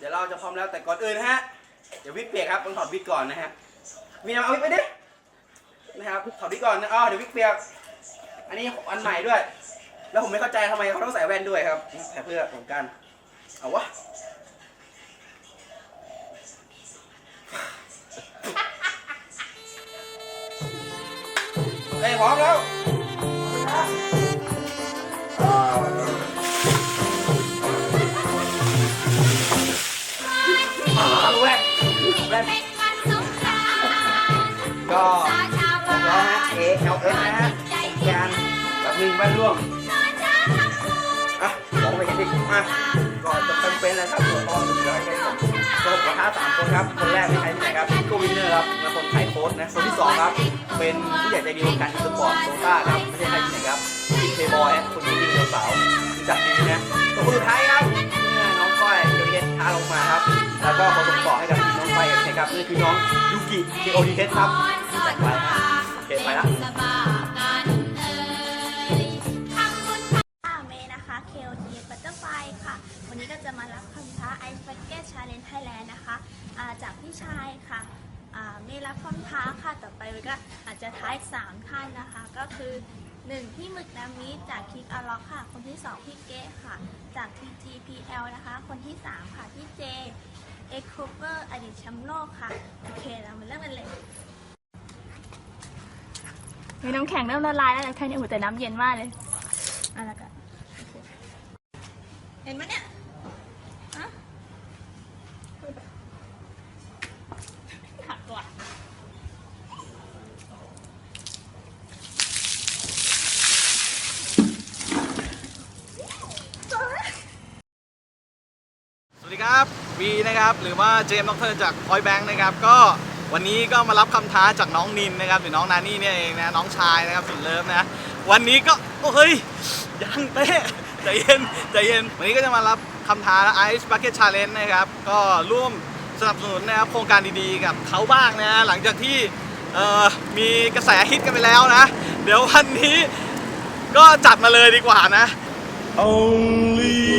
เดี๋ยวเราจะพร้อมแล้วแต่ก่อนอื่นนะฮะ เดี๋ยววิกเปียกครับต้องถอดวิกก่อนนะฮะมีน้ำเอาวิกไปดินะครับถอดวิกก่อนนะอ๋อเดี๋ยววิกเปียก อันนี้อันใหม่ด้วย แล้วผมไม่เข้าใจทำไมเขาต้องใส่แว่นด้วยครับใส่เพื่อของกันเอาวะเฮ้ยพร้อมแล้ว ว่นแว่นก็ผมร้องฮะ A L S นะฮะยานแบบหนึ่งแว่นร่วงอะลองไปกันดิมาก่อนจะเป็นเป็นเลยครับตัวพร้อมจะให้ผมก็ผมกับท้าสามคนครับ คนแรกเป็นใครที่ไหนครับโกวินเนอร์ครับและคนไทยโค้ชนะ คนที่สองครับ เป็นผู้ใหญ่ใจดีวงการอีสปอร์ตโซต้าครับไม่ใช่ใครที่ไหนครับทีมเพย์บอยคนนี้มีสาวจักดีนะตัวคนสุดท้ายครับเนี่ยน้องก้อยเกียวดีเทสท้าลงมาครับ แล้วก็คนส่งต่อให้กับ ไปนะครับนี่คือน้องยูกิเกียวดีเทสครับจัดไปโอเคไปละค่ะเมย์นะคะ KOT Butterfly ค่ะวันนี้ก็จะมารับคำท้า Ice Bucket Challenge Thailand นะคะอ่าจากพี่ชายค่ะอ่าเมย์รับคำท้าค่ะต่อไปเมย์ก็อาจจะท้าอีกสามท่านนะคะ ก็คือ 1 พี่หมึกนามิจากคิกอล็อกค่ะ คนที่ 2 พี่เก๊ค่ะ จาก TGPL นะคะ คนที่ 3 ค่ะ พี่เจ เอ็กโคเปอร์อดีตแชมป์โลกค่ะ โอเค เรามาเริ่มกันเลยมีน้ำแข็งเริ่มละลายแล้วน้ำแค่นี้โอ้โหแต่น้ำเย็นมากเลยอะแล้วก็เห็นไหมเนี่ยฮะหักตัว สวัสดีครับวี นะครับหรือว่าเจมส์ด็อกเตอร์จากพอยแบงค์นะครับก็วันนี้ก็มารับคำท้าจากน้องนินนะครับหรือน้องนานี่เนี่ยเองนะน้องชายนะครับสุดเลิฟนะวันนี้ก็โอ้เฮ้ยยังเต้ใจเย็นใจเย็นวันนี้ก็จะมารับคำท้า Ice Bucket Challenge นะครับก็ร่วมสนับสนุนนะครับโครงการดีๆกับเขาบ้างนะหลังจากที่มีกระแสฮิตกันไปแล้วนะ เดี๋ยววันนี้ก็จัดมาเลยดีกว่านะ Only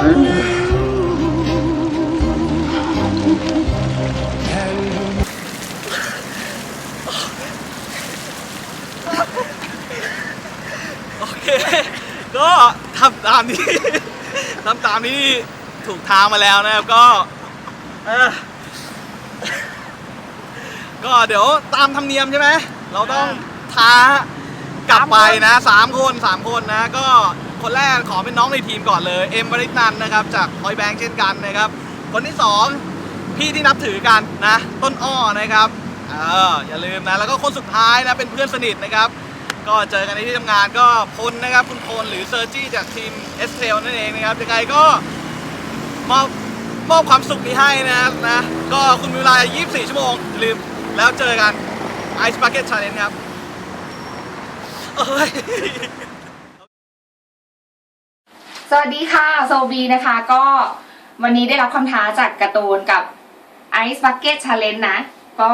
โอเค ก็ทำตามนี้ทำตามนี้ถูกทางมาแล้วนะครับก็เออก็เดี๋ยวตามธรรมเนียมใช่ไหม เราต้องท้ากลับไปนะสามคนสามคนนะก็ คนแรกขอเป็นน้องในทีมก่อนเลย เอ็มบริษนันนะครับ จากพอยแบงค์เช่นกันนะครับ คนที่สองพี่ที่นับถือกันนะ ต้นอ้อนะครับเอออย่าลืมนะ แล้วก็คนสุดท้ายนะ เป็นเพื่อนสนิทนะครับ ก็เจอกันในที่ทำงานก็พลนะครับ คุณพลหรือเซอร์จี้จากทีมเอสเทลนั่นเองนะครับยังไงก็มอบมอบความสุขนี้ให้นะครับนะ ก็คุณมีเวลา 24 ชั่วโมงอย่าลืมแล้วเจอกัน Ice Bucket Challenge ครับเอ้ย สวัสดีค่ะโซบีนะคะก็วันนี้ได้รับคำท้าจากการ์ตูนกับ Ice Bucket Challenge นะ ก็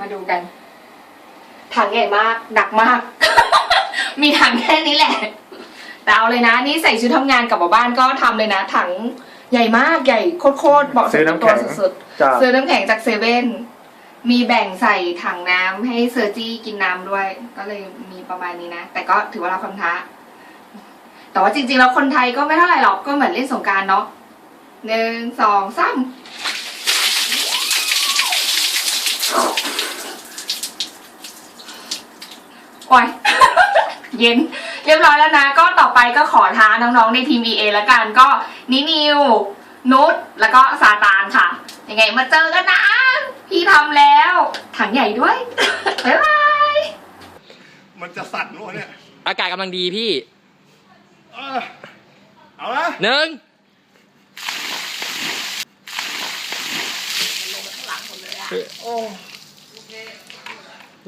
มาดูกัน ถังใหญ่มาก หนักมาก มีถังแค่นี้แหละแต่เอาเลยนะ นี่ใส่ชุดทำงานกลับมาบ้านก็ทำเลยนะ ถังใหญ่มากใหญ่โคตรๆเหมาะสมกับตัวสุดๆซื้อน้ำแข็งจากเซเว่นมีแบ่งใส่ถังน้ำให้เซอร์จี้กินน้ำด้วย ก็เลยมีประมาณนี้นะ แต่ก็ถือว่ารับคำท้า แต่ว่าจริง ๆ แล้วคนไทยก็ไม่เท่าไหร่หรอกก็เหมือนเล่นสงกรารเนาะหนึ่งสองสามโอ้ยเย็นเรียบร้อยแล้วนะ ก็ต่อไปก็ขอท้าน้องๆในทีม VA แล้วกันก็นินิว นุชแล้วก็ซาตานค่ะ ยังไงมาเจอกันนะ พี่ทำแล้ว ถังใหญ่ด้วย บ๊ายบาย มันจะสั่นวะเนี่ย อากาศกำลังดีพี่ เออเอาละหนึ่ง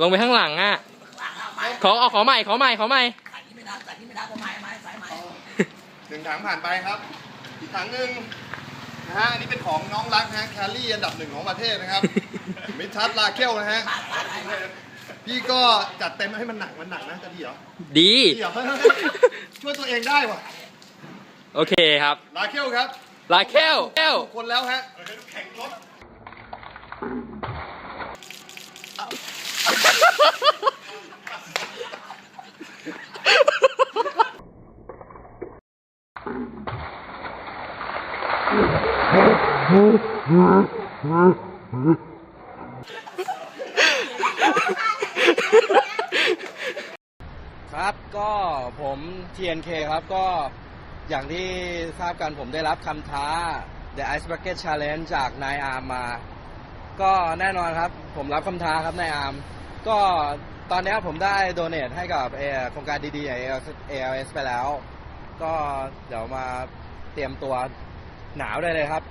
ลงไปข้างหลังอะขอเอาขอใหม่ขอใหม่ขอใหม่หนึ่งถังผ่านไปครับ อีกถังหนึ่งนะฮะอันนี้เป็นของน้องรักนะฮะแคลรี่อันดับหนึ่งของประเทศนะครับมิทัศน์ลาเคลนะฮะพี่ก็จัดเต็มให้มันหนักมันหนักนะจะดีเหรอดีดีเหรอ ช่วยตัวเองได้ว่ะโอเคครับ ลาเคลครับลาเคลเคลถูกคนแล้วฮะแข่งรถครับก็ผม TNK ครับ ก็อย่างที่ทราบกันผมได้รับคำท้า The Ice Bucket Challenge จากนายอาร์มมา ก็แน่นอนครับผมรับคำท้าครับนายอาร์มก็ตอนนี้ผมได้โดเนทให้กับโครงการดีๆ ALS ไปแล้ว ก็เดี๋ยวมาเตรียมตัวหนาวได้เลยครับ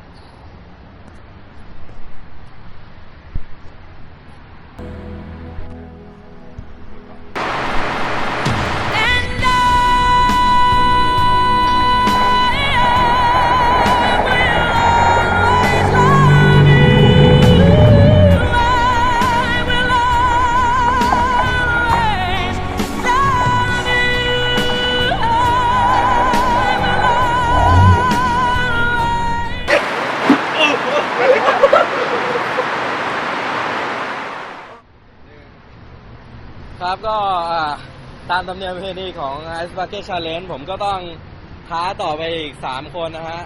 ก็ตามธรรมเนียมประเพณีของ Ice Bucket Challenge ผมก็ต้องท้าต่อไปอีก 3 คนนะฮะ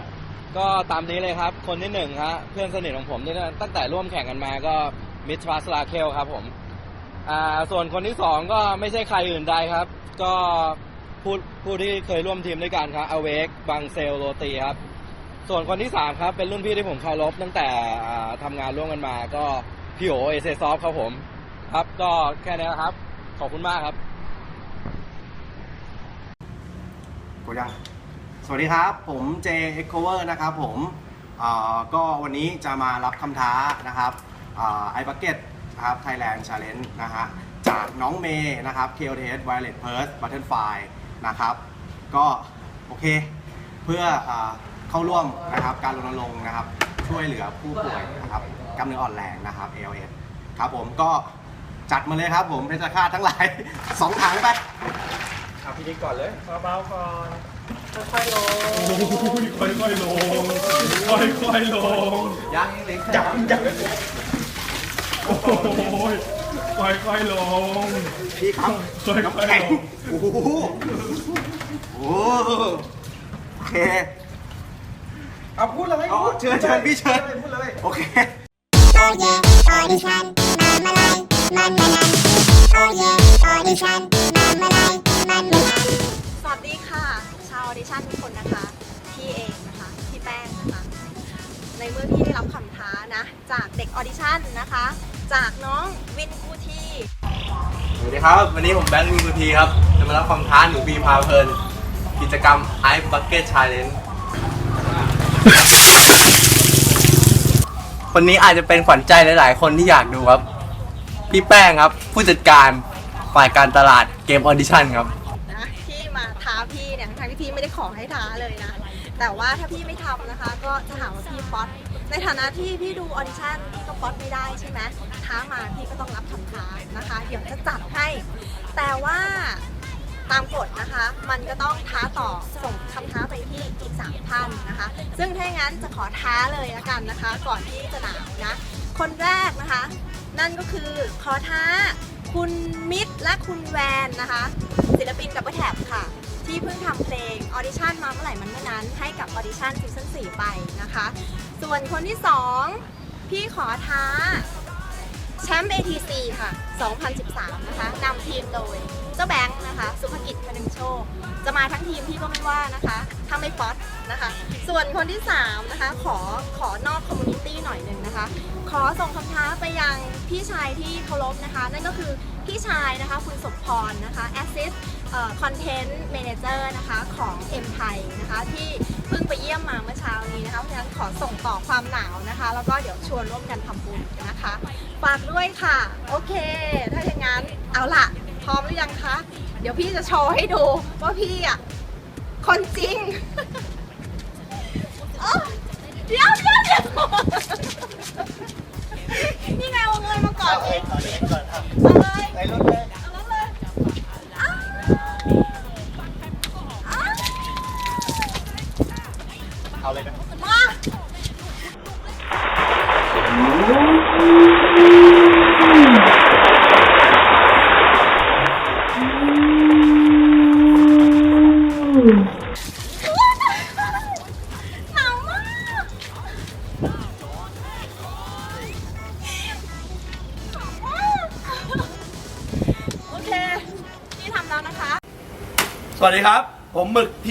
ก็ตามนี้เลยครับ คนที่หนึ่งฮะเพื่อนสนิทของผมที่ตั้งแต่ร่วมแข่งกันมาก็มิทรัสลาเคลครับผมอ่าส่วนคนที่สองก็ไม่ใช่ใครอื่นใดครับ ก็ผู้ผู้ที่เคยร่วมทีมด้วยกันครับอเวกบังเซลโรตีครับ ส่วนคนที่สามครับเป็นรุ่นพี่ที่ผมเคารพตั้งแต่ทำงานร่วมกันมา ก็พี่โอเอเซซอฟครับผม ครับก็แค่นี้ครับ อบคุณมากครับกดยังสวัสดีครับ ผมเจ e c o v e r นะครับผมก็วันนี้จะมารับคำท้านะครับไอบักเก็ตนะครับ Thailand Challenge นะฮะจากน้องเมย์นะครับ KOTS Violet Purse Butterfly นะครับก็โอเคเพื่ออเข้าร่วมนะครับการรณรงค์นะครับช่วยเหลือผู้ป่วยนะครับกล้ามเนื้ออ่อนแรงนะครับ ALS ครับผมก็ จัดมาเลยครับผมเพชรฆาตทั้งหลาย สองถังไปเอาพี่นิกก่อนเลยค่อยๆลงค่อยๆลงยังเล็กจับจับโอ้ยค่อยๆลงพี่ครับค่อยๆน้ำแข็งลงโอ้โหโอ้โหโอเคเอาพูดเลยเอาเชิญเชิญพี่เชิญพูดเลยโอเค Oh yeah, audition, mamalay, จากเด็กออดิชั่นนะคะ จากน้องวินกูทีสวัสดีครับ วันนี้ผมแบงค์มีมือทีครับ จะมารับความท้าหนูบีพาเพลิน กิจกรรม Ice Bucket Challenge คนนี้อาจจะเป็นขวัญใจหลาย ๆ คนที่อยากดูครับ พี่แป้งครับ ผู้จัดการฝ่ายการตลาดเกมออดิชั่นครับ นะที่มาท้าพี่เนี่ยทั้งๆที่พี่ไม่ได้ขอให้ท้าเลยนะ แต่ว่าถ้าพี่ไม่ทำนะคะ ก็จะหาว่าพี่ป๊อตในฐานะที่พี่ดูออดิชั่นพี่ก็ป๊อตไม่ได้ใช่ไหมท้ามาพี่ก็ต้องรับคำท้านะคะ เดี๋ยวจะจัดให้ แต่ว่าตามกฎนะคะ มันก็ต้องท้าต่อส่งคำท้าไปที่อีกสามท่านนะคะ ซึ่งถ้าอย่างนั้นจะขอท้าเลยละกันนะคะ ก่อนที่จะหนาวนะ คนแรกนะคะ นั่นก็คือขอท้าคุณมิตรและคุณแวนนะคะ ศิลปินดับแท็บค่ะ ที่เพิ่งทำเพลงออดิชั่นมาเมื่อไหร่มันเมื่อนั้นให้กับออดิชั่นซีซั่น4ไปนะคะ ส่วนคนที่ 2 พี่ขอท้าแชมป์ ATC ค่ะ 2013 นะคะนำทีมโดยเจ้าแบงค์นะคะ สุภกิจพนึงโชค จะมาทั้งทีมพี่ก็ไม่ว่านะคะถ้าไม่ป๊อตนะคะ ส่วนคนที่ 3 นะคะ ขอขอนอกคอมมูนิตี้หน่อยหนึ่งนะคะ ขอส่งคำท้าไปยังพี่ชายที่เคารพนะคะ นั่นก็คือพี่ชายนะคะคุณสมพรนะคะ Assist คอนเทนต์เมนเจอร์นะคะของเอ็มไทยนะคะที่เพิ่งไปเยี่ยมมาเมื่อเช้านี้นะคะเพราะฉะนั้นขอส่งต่อความหนาวนะคะ แล้วก็เดี๋ยวชวนร่วมกันทำบุญนะคะฝากด้วยค่ะ โอเค ถ้าอย่างนั้นเอาล่ะ พร้อมหรือยังคะ เดี๋ยวพี่จะโชว์ให้ดูว่าพี่อะ คนจริงอ้อเดี๋ยวเดี๋ยวเดี๋ยว นี่ไงเอาเงินมาก่อนเองเอาเลยเอารถเลยอ้าวอ้าว เอาเลยนะ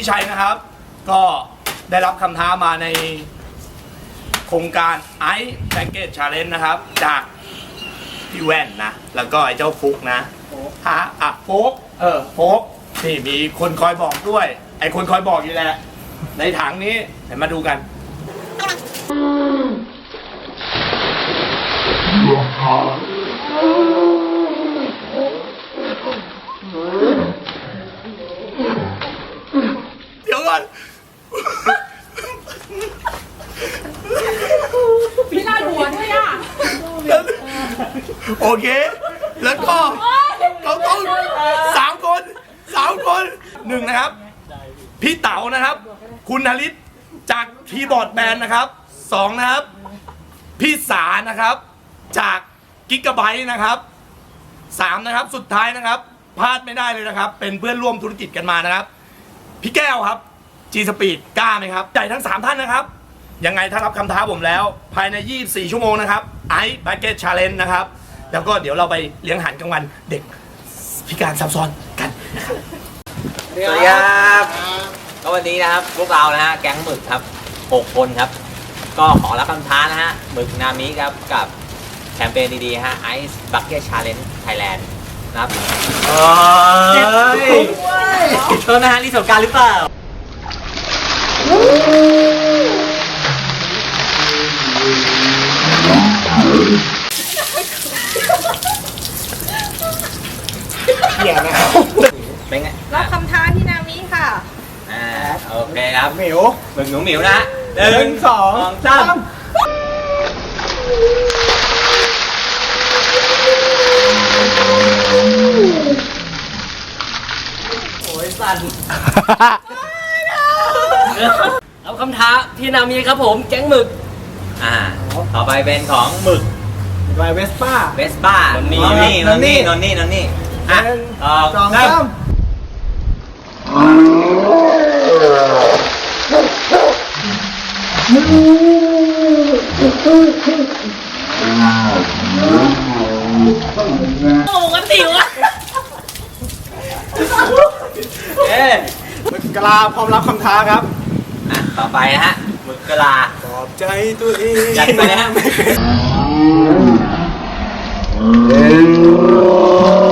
พี่ชัยนะครับ ก็ได้รับคำท้ามาในโครงการไอซ์แพ็กเกจชาเลนจ์นะครับ จากพี่แว่นนะ แล้วก็ไอ้เจ้าฟุกนะฮะอะฟุกเออฟุกนี่มีคนคอยบอกด้วย ไอ้คนคอยบอกอยู่แหละ ในถังนี้เดี๋ยวมาดูกันเดี๋ยวก่อน พี่น่าหัวด้วยอะโอเค แล้วก็เราต้องสามคนสามคนหนึ่งนะครับ พี่เต๋านะครับ คุณนริศจากทีบอร์ดแบนด์นะครับสองนะครับ พี่สานะครับ จากกิกะไบต์นะครับสามนะครับ สุดท้ายนะครับพลาดไม่ได้เลยนะครับ เป็นเพื่อนร่วมธุรกิจกันมานะครับ พี่แก้วครับ G Speed กล้าไหมครับใจทั้ง 3 ท่านนะครับ ยังไงถ้ารับคำท้าผมแล้ว ภายใน 24 ชั่วโมงนะครับไอซ์บักเก็ตชาเลนจ์นะครับ แล้วก็เดี๋ยวเราไปเลี้ยงอาหารกลางวันเด็กพิการซับซ้อนกันนะครับสวัสดีครับก็วันนี้นะครับพวกเรานะฮะแก๊งหมึกครับ 6 คนครับ ก็ขอรับคำท้านะฮะหมึกนามิครับกับแคมเปญดีๆฮะ Ice Bucket Challenge Thailand นะครับเฮ้ยโทษนะฮะรีสงกรารหรือเปล่า เป็นไงรับคำท้าที่นามิค่ะ อ่าโอเคครับหมิวหมึกหนูหมิวนะหนึ่งสองสามโอ้ยสั่น เอาคำท้าพี่นามีครับผมแก๊งหมึก อ่า ต่อไปเป็นของหมึกไปเวสป้า เวสป้านนนี่นนนี่นนนี่นนนี่นนนี่อะต่อสองเริ่สามมเอ๊ะกลาพร้อมรับคำท้าครับอะ ต่อไปนะฮะหมึกกะลาปลอบใจตัวเองจัดไปนะฮะค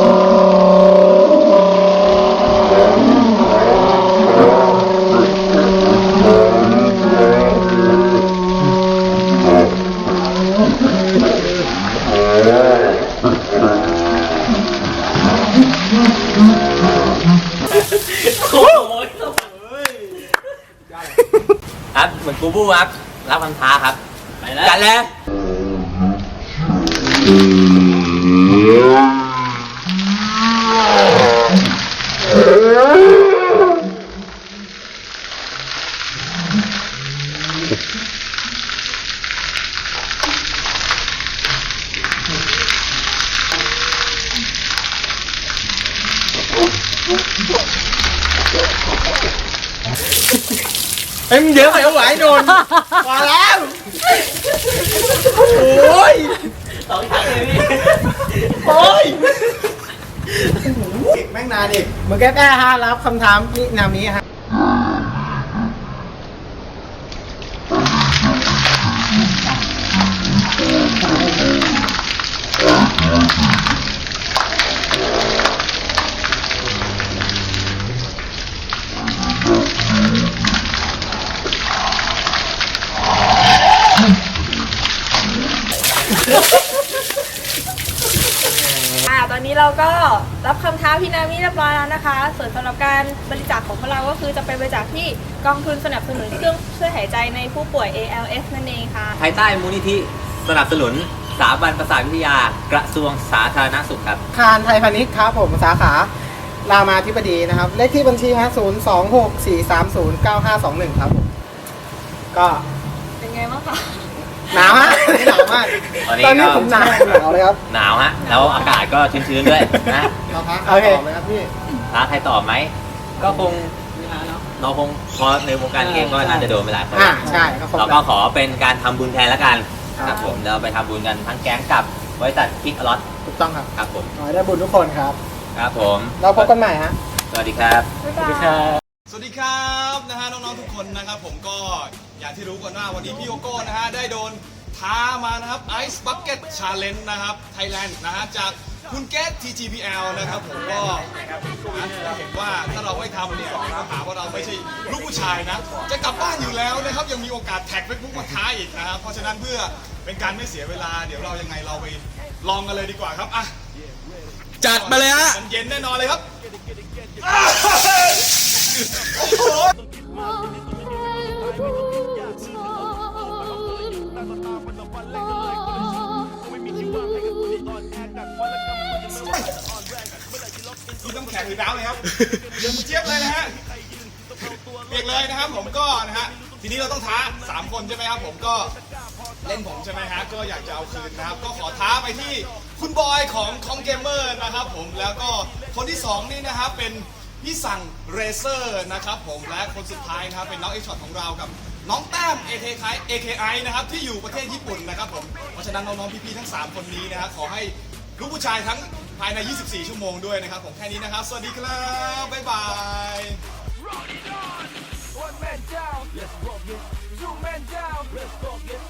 ยมันเยอะไปเอาไหวโดนมาแล้วโอ้ยสองทางเลยพี่โอ้ยแม่งนานอีกเมื่อกี้แก้ฮะรับคำถามนี่นามี้ฮะ เราก็รับคำท้าพี่นามิเรียบร้อยแล้วนะคะ ส่วนสำหรับการบริจาคของพวกเราก็คือจะไปบริจาคที่กองทุนสนับสนุนเครื่องช่วยหายใจในผู้ป่วย ALS นั่นเองค่ะ ภายใต้มูลนิธิสนับสนุนสถาบันประสาทวิทยากระทรวงสาธารณสุขครับคารไทยพาณิชย์ครับผมสาขารามาธิบดีนะครับ เลขที่บัญชีฮะศูนย์สองหกสี่สามศูนย์เก้าห้าสองหนึ่งครับผมก็เป็นไงบ้างคะ หนาวฮะหนาวมากตอนนี้ตอนนี้ก็ผมหนาวหนาวเลยครับหนาวฮะแล้วอากาศก็ชื้นๆด้วยนะเราพักโอเคต่อเลยครับพี่ท้าใครตอบไหมก็คงเราคงพอในวงการเกมก็น่าจะโดนไปหลายคนอ่าใช่ก็ครบเราแล้ก็วขอเป็นการทำบุญแทนแล้วกันครับครับผมเราไปทำบุญกันทั้งแก๊งกับบริษัทคิกอลอตถูกต้องครับครับผมขอให้ได้บุญทุกคนครับ ครับผม เราพบกันใหม่ฮะสวัสดีครับบ๊ายบาย สวัสดีครับนะฮะน้องๆทุกคนนะครับผมก็อย่างที่รู้กันว่าวันนี้พี่โยโก้นะฮะได้โดนท้ามานะครับ Ice Bucket Challenge นะครับไทยแลนด์นะฮะจากคุณเกต TGPL นะครับผมก็นะเห็นว่าถ้าเราไม่ทำเนี่ยเขาหาว่าเราไม่ใช่ลูกผู้ชายนะ จะกลับบ้านอยู่แล้วนะครับยังมีโอกาสแท็กเฟซบุ๊กมาท้าอีกนะครับเพราะฉะนั้นเพื่อเป็นการไม่เสียเวลาเดี๋ยวเรายังไงเราไปลองกันเลยดีกว่าครับอะจัดมาเลยฮะมันเย็นแน่นอนเลยครับ นี่ต้องแข่งหรือน้ำเลยครับเดี๋ยวมือเจี๊ยบเลยนะฮะเปียกเลยนะครับผมก็นะฮะทีนี้เราต้องท้า 3 คนใช่ไหมครับผมก็เล่นผมใช่ไหมฮะก็อยากจะเอาคืนนะครับ ก็ขอท้าไปที่คุณบอยของคอมเกมเมอร์นะครับผมแล้วก็คนที่ 2 นี่นะครับเป็น พี่สั่งเรเซอร์นะครับผมและคนสุดท้ายนะครับเป็นน้องเอช็อตของเรากับน้องแต้ม AKI AKI นะครับที่อยู่ประเทศญี่ปุ่นนะครับผมเพราะฉะนั้นน้องๆพี่ๆทั้ง 3 คนนี้นะครับขอให้ลูกผู้ชายทั้งภายใน 24 ชั่วโมงด้วยนะครับผมแค่นี้นะครับ สวัสดีครับ บ๊ายบาย One man down, let's rock it. Two men down, let's rock it.